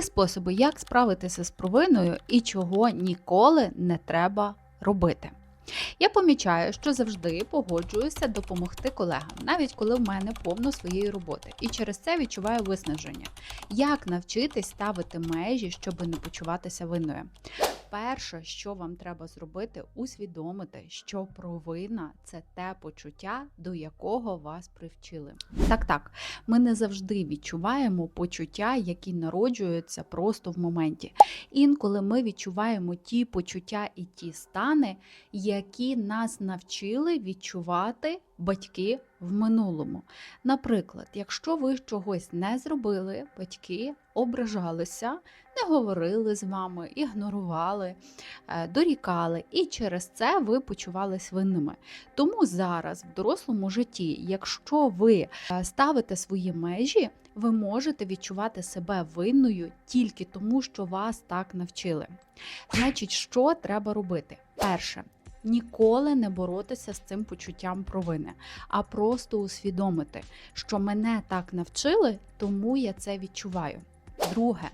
Три способи, як справитися з провиною і чого ніколи не треба робити. Я помічаю, що завжди погоджуюся допомогти колегам, навіть коли в мене повно своєї роботи, і через це відчуваю виснаження. Як навчитись ставити межі, щоб не почуватися винною? Перше, що вам треба зробити, усвідомити, що провина це те почуття, до якого вас привчили. Так, так, ми не завжди відчуваємо почуття, які народжуються просто в моменті. Інколи ми відчуваємо ті почуття і ті стани, які нас навчили відчувати батьки в минулому. Наприклад, якщо ви чогось не зробили, батьки ображалися, не говорили з вами, ігнорували, е, дорікали, і через це ви почувались винними. Тому зараз в дорослому житті, якщо ви е, ставите свої межі, ви можете відчувати себе винною тільки тому, що вас так навчили. Значить, що треба робити? Перше. Ніколи не боротися з цим почуттям провини, а просто усвідомити, що мене так навчили, тому я це відчуваю. Друге,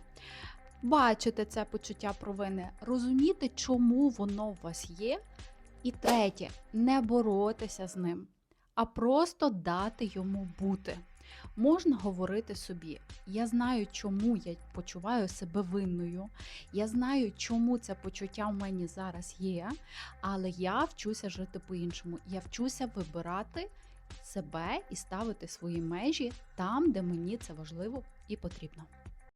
бачити це почуття провини, розуміти, чому воно у вас є. І третє, не боротися з ним, а просто дати йому бути. Можна говорити собі: я знаю, чому я почуваю себе винною, я знаю, чому це почуття в мені зараз є, але я вчуся жити по-іншому. Я вчуся вибирати себе і ставити свої межі там, де мені це важливо і потрібно.